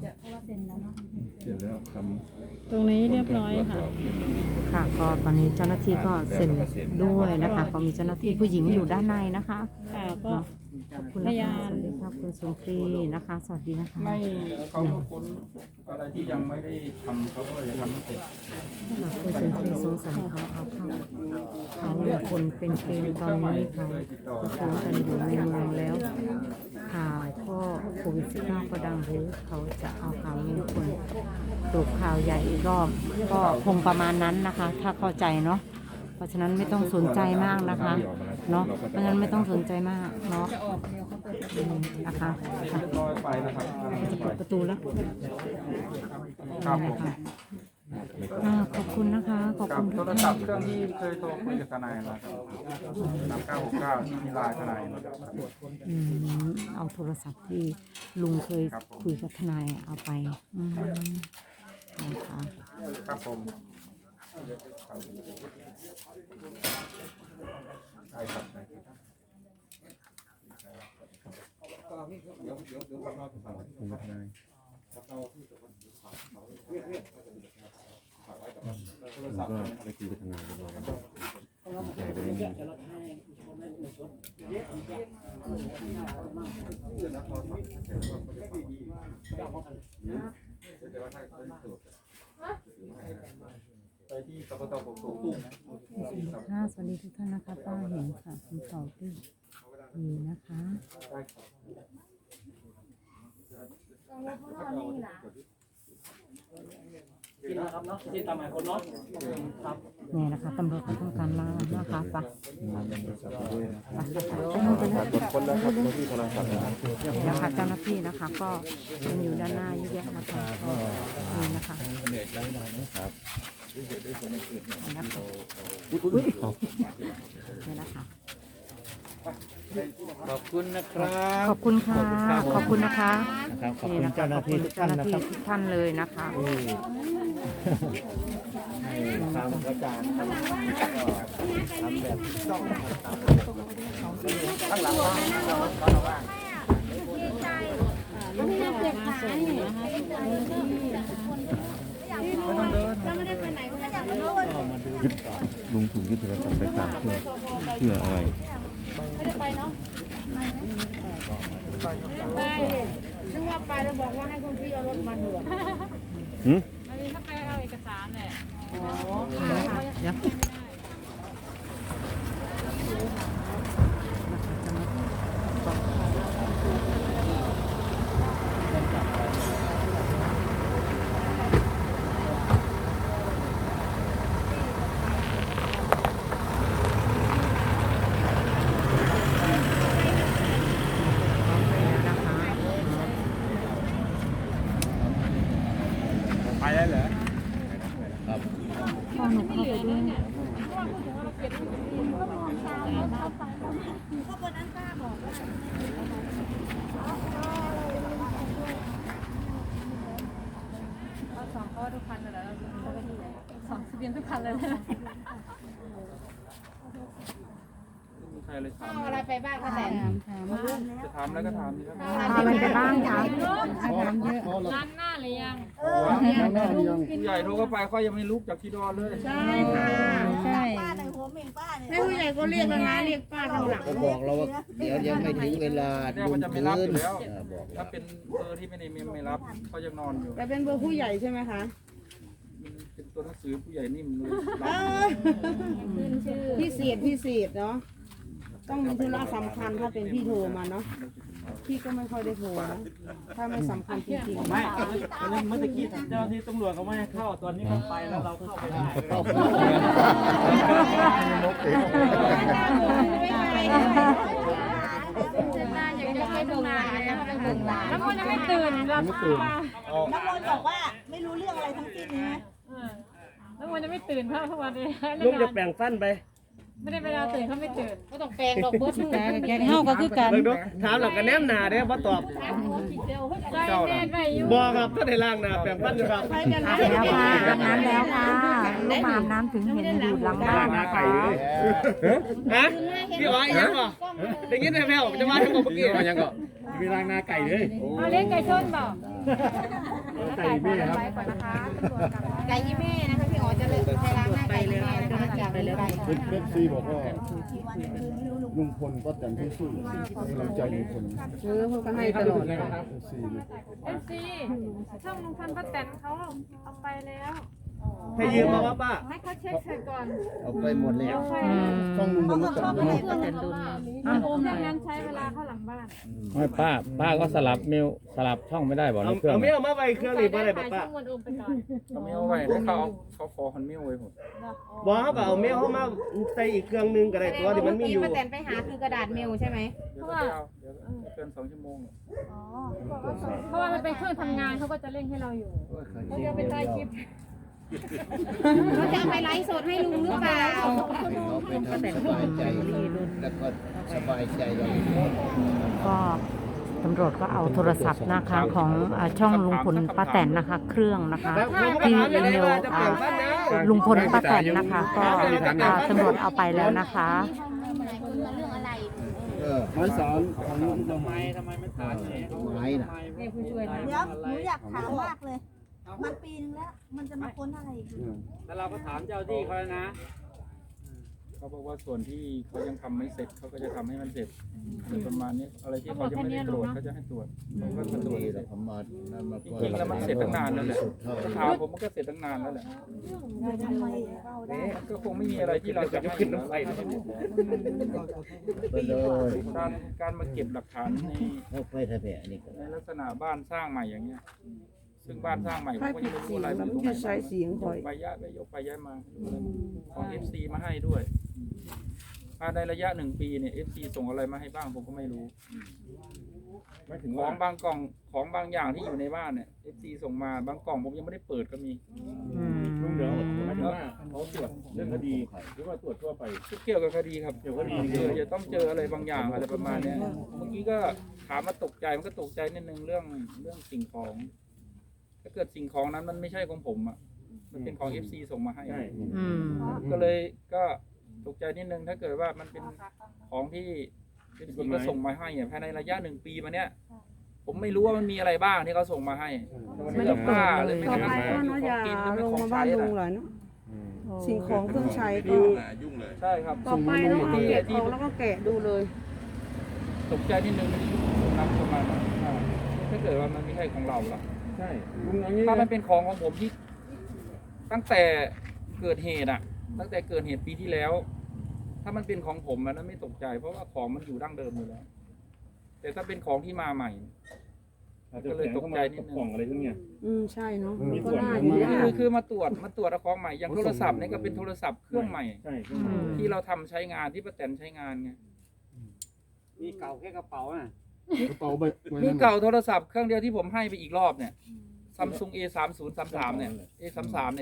เสร็จแล้วคตรงนี้ำเรียบร้อยค่ะ ค่ะก็ตอนนี้เจ้าหน้าที่ก็เซ็นด้วยนะคะก็มีเจ้าหน้าที่ผู้หญิงอยู่ด้านในนะคะ ค่ะก็เนาะ ขอบคุณพนะยาคะนสวัสดีครับคุณสุนทรีนะคะ สวัสดีนะคะไม่เขาค้นอะไรที่ยังไม่ได้ทำเขาก็จะทำให้เสร็จค่ะคุณสุนทรีสงสัยเขาเอาเข้าเขาเนี่ยคนเป็นเกณฑ์ตอนนี้เขาก็คงกันอยู่ในเมืองแล้วข่าวก็โควิด19ก็ดังหรือเขาจะเอาข่าวลุงพลตกข่าวใหญ่อีกรอบก็คงประมาณนั้นนะคะ ถ้าเข้าใจเนาะเพราะฉะนั้นไม่ต้องสนใจมากนะคะ เนาะเพราะฉะนั้นไม่ต้องสนใจมากเนาะอืมนะคะค่ะเรียบร้อยไปนะครับจะเปิดประตูแล้วครับผนี่มนะคะอ่าขอบคุณนะคะ ขอบกัคุบณโททุกรท่าศัพน ท์เครื่องที่เคยโทรคุยกับทนายนะครับน้ำเก้าหกเก้าที่มีไลน์ทนายนะครับ อืมเอาโทรศัพท์ที่ลุงเคยคุยกับทนายเอาไปอืมนะคะครับผม ใช่ครับใช่ครับคุณทนายผมก็ได้คุยกับทนายเรียบร้อยแล้วใจก็ได้นิ่งไที่กกตปกตูกุ้งนะค่ะสวัสดีทุกท่านนะคะป้าเห็นค่ะคุณต่อที่ดีนะคะได้ครับนี่นะคะตำรวจเขาต้องการมานะคะไปด้วยนะไปไปไปคนแล้วครับที่โทรศัพท์นะครับนะคะเจ้าหน้าที่นะคะ ก็ยังอยู่ด้านหน้าเยอะแยะนะคะนี่นะคะ นี่นะคะอุ๊ยนี่นะคะ ขอบคุณนะครับขอบคุณค่ะ ขอบคุณนะคะครับขอบนี่คุณนะคะเจ้าหน้าที่ทุกท่านนะคเจ้รับหทุกท่านเลยนะคะให้ความกระจ่างครับทำแบบต้องข้างหลังว่าเราว่ายึ ดลุงถูกยึดโทรศัพท์ไปสามเครื่องเพื่ออะไรนึกว่าไปแล้วบอกว่าให้คุณพี่เอารถมาด่วนหืมเดี๋ยวนะคะ ไปได้เหรอ พ่อหนูเข้าไปด้วย สองข้อทุกคันเลยแล้วสองทะเบียนทุกคันเลยใครเลยถามเอาอะไรไปบ้างคะแตนจะถามแล้วก็ถามดีครับพาอะไรไปบ้างคะร้านหน้าหรือยังผู้ใหญ่โทรเข้าไปเขายังไม่ลุกจากที่นอนเลย ใช่ค่ะใช่ แม่ผู้ใหญ่ก็เรียกแล้วนะเรียกป้าข้างหลังก็บอกเราว่าเดี๋ยวยังไม่ถึงเวลาเนี่ยลุมันงจะไม่พื้รับนอยู่แล้วเออบอกถ้าเป็นเบอร์ที่ไม่ได้ไม่ไม่รับเขายังนอนอยู่แต่เป็นเบอร์ผู้ใหญ่ใช่ไหมคะมันเป็นตัวหนังสือผู้ใหญ่นิ่มเลยเอ้ยพี่เสียดพี่เสียดเนาะ ต้องมีธุระสำคัญถ้าเป็นพี่โทรมาเนาะพี่ก็ไม่ค่อยได้โทรนะถ้าไม่สำคัญจริงๆไม่ตอนนี้เมื่อตะกี้เจ้าหน้าที่ตำรวจเขาไม่ให้เข้าตอนนี้เขาไปแล้วเราเข้าไปได้อยากจะไปดูงานแล้วน้ำมันยังไม่ตื่นเราไม่ตื่นน้ำมนต์บอกว่าไม่รู้เรื่องอะไรทั้งสิ้นนะน้ำมันยังไม่ตื่นเท่าทุกวันนี้ลุงจะแปลงสั้นไป ไม่ได้เวลาตื่นเขาไม่ตื่นก็ต้องแปลงดอกเบิร์ดมือแกงเฮาก็คือกันเบิ่งดูถามหลังกันแนมหนาเด้อบ่ตอบใจเย็นไปอยู่บ่ครับถ้าได้ล้างหน้าแปลงฟันอยู่ครับอาบแล้วค่ะอาบน้ำแล้วค่ะลูกมาอาบน้ำถึงเห็นอยู่หลังบ้านนะคะฮะพี่อ๋ออีหยังบ่ได้ยินแว่วๆจะว่าทั้งหมดเมื่อกี้ยังก็มีล้างหน้าไก่เลยเอาเลี้ยงไก่ชนเปล่าฮแล้วไก่พอได้ไว้ก่อนนะคะตำรวจกลับมาไก่ยี่แม่นะคะ พี่อ๋อจะเลยใช้ล้างหน้าไก่ยี่แม่นะคะจากไปแล้วเป๊ปซี่บอกว่าลุงพลก็แต่งที่สู้กำลังใจลุงพลเออเขาก็ให้ตลอดเลยเป๊ปซี่เอฟซีช่องลุงพันธ์ป้าแตนเขาเอาไปแล้ว ให้ยืมมาว่าป้าให้เขาเช็คเสร็จก่อนเอาไปหมดแล้วค่อยอืมต้องลุงพลป้าแตนไม่เนาะเพื่อนแต่ดุลเครื่องนั้นใช้เวลาเข้าหลังบ้านไม่ป้า ป้าก็สลับเมลสลับช่องไม่ได้บอกเอาในเครื่องเอาไม่เอามาไว้เครื่องนี้บ่ได้บ่ป้าช่วงวันอุ้มไปก่อนเขาไม่เอาไว้ให้เขาเขาขอคอนมิวไว้ผมบ่เขาก็เอาเมลเข้ามาใส่อีกเครื่องหนึงก็ได้ตัวที่มันมีอยู่ ป้าแตนไปหาคือกระดาษเมลใช่ไหมเดี๋ยวก็ไปเอาเดี๋ยวเกินสองชั่วโมงอ๋อเพราะว่ามันเป็นเครื่องทำงานเขาก็จะเร่งให้เราอยู่ เขาจะไปถ่ายคลิป เขาจะเอาไปไลฟ์สดให้ลุงหรือเปล่าก็แต่สบายใจแล้วก็สบายใจเลยก็ตำรวจก็เอาโทรศัพท์นะคะของช่องลุงพลป้าแตนนะคะ เครื่องนะคะที่อีเมลลุงพลป้าแตนนะคะ ก็ตำรวจเอาไปแล้วนะคะเออไม้สารของลุงทำไมทำไมไม่ถามเนี่ยไม้น่ะเดี๋ยวหนูอยากถามมากเลย มันปีนึงแล้ว มันจะมาพ้นอะไรอีกแล้วเราก็ถามเจ้าที่เขาแล้วนะ เขาบอกว่าส่วนที่เขายังทำไม่เสร็จเขาก็จะทำให้มันเสร็จประมาณนี้อะไรที่เขายังไม่ได้ตรวจเขาจะให้ตรวจเขาก็จะตรวจดีเสเลร็ยจผมมานั่นมาจริงๆแล้วมันเสร็จตั้งนานแล้วแหละถ้าถามผมมันก็เสร็จตั้งนานแล้วแหละทำไมเราได้ มันก็คงไม่มีอะไรที่เราจะให้ขึ้นน้ำไฟไปเลยการการมาเก็บหลักฐานใน เข้าไปทะเบียนนี่ก็ในลักษณะบ้านสร้างใหม่อย่างเงี้ย ซึ่งบ้านสร้างใหม่ผมก็ยังไม่รู้อะไรมันจะใช้เสียงบ่อย ไปย้ายไปยกไปย้ายมาของ FC มาให้ด้วยภายในระยะหนึ่งปีเนี่ย FC ส่งอะไรมาให้บ้างผมก็ไม่รู้ ไม่ถึงขว่าองบางกล่องของบางอย่างที่อยู่ในบ้านเนี่ย FC ส่งมาบางกล่องผมยังไม่ได้เปิดก็มีอืมลุงเดี๋ยวหมายถึงว่าเขาตรวจเรื่องคดีหรือว่าตรวจทั่วไป เกี่ยวกับคดีครับเกี่ยวกับคดี เออจะต้องเจออะไรบางอย่างอะไรประมาณเนี้ยเมื่อกี้ก็ถามมาตกใจมันก็ตกใจนิดนึงเรื่องเรื่องสิ่งของ ถ้าเกิดสิ่งของนั้นมันไม่ใช่ของผมอะมันเป็นของ FC ส่งมาให้ ใช่ อืม ก็เลยก็ตกใจนิดนึงถ้าเกิดว่ามันเป็นของที่ FC ก็ส่งมาให้อะภายในระยะหนึ่งปีมาเนี้ยผมไม่รู้ว่ามันมีอะไรบ้างที่เขาส่งมาให้ ไม่ได้เปิดผ้าหเลรือยไม่ต่อใช่ไปของก็กินะนอย่าหรือไม่ลงของมาใช้บ้านลุงอะเลยเนาะสิ่งของเครื่องใช้ก็ใช่ครับต่อไปแล้วเอาเก็บออกแล้วก็แกะดูเลย ตกใจนิดนึงนับประมาณนั้นว่าถ้าเกิดว่ามันไม่ใช่ของเราล่ะ ใช่ลุงเอย่างนี้ถ้ามันนะเป็นของของผมที่ ตั้งแต่เกิดเหตุอะตั้งแต่เกิดเหตุปีที่แล้ว ถ้ามันเป็นของผมมันไม่ตกใจ เพราะว่าของมันอยู่ดั้งเดิมอยู่แล้ว แต่ถ้าเป็นของที่มาใหม่ อาจจะแฝงเข้ามากับกล่องอะไรพวกเนี้ย อืมใช่เนาะมีก็ส่วนน่าอยู่มีนะคือคือมาตรวจมาตรวจเอาของใหม่อย่างโทรศัพท์นี่ก็เป็นโทรศัพท์เครื่องใหม่ ใช่อืมที่เราทำใช้งานที่ป้าแตนใช้งานไง มีเก่าแค่กระเป๋าน่ะ กระเป๋าใบใบมีนั้นเก่าโทรศัพท์เครื่องเดียวที่ผมให้ไปอีกรอบเนี่ยซัมซุง A 3 0 3 3เนี่ย A 3 3เนี่ย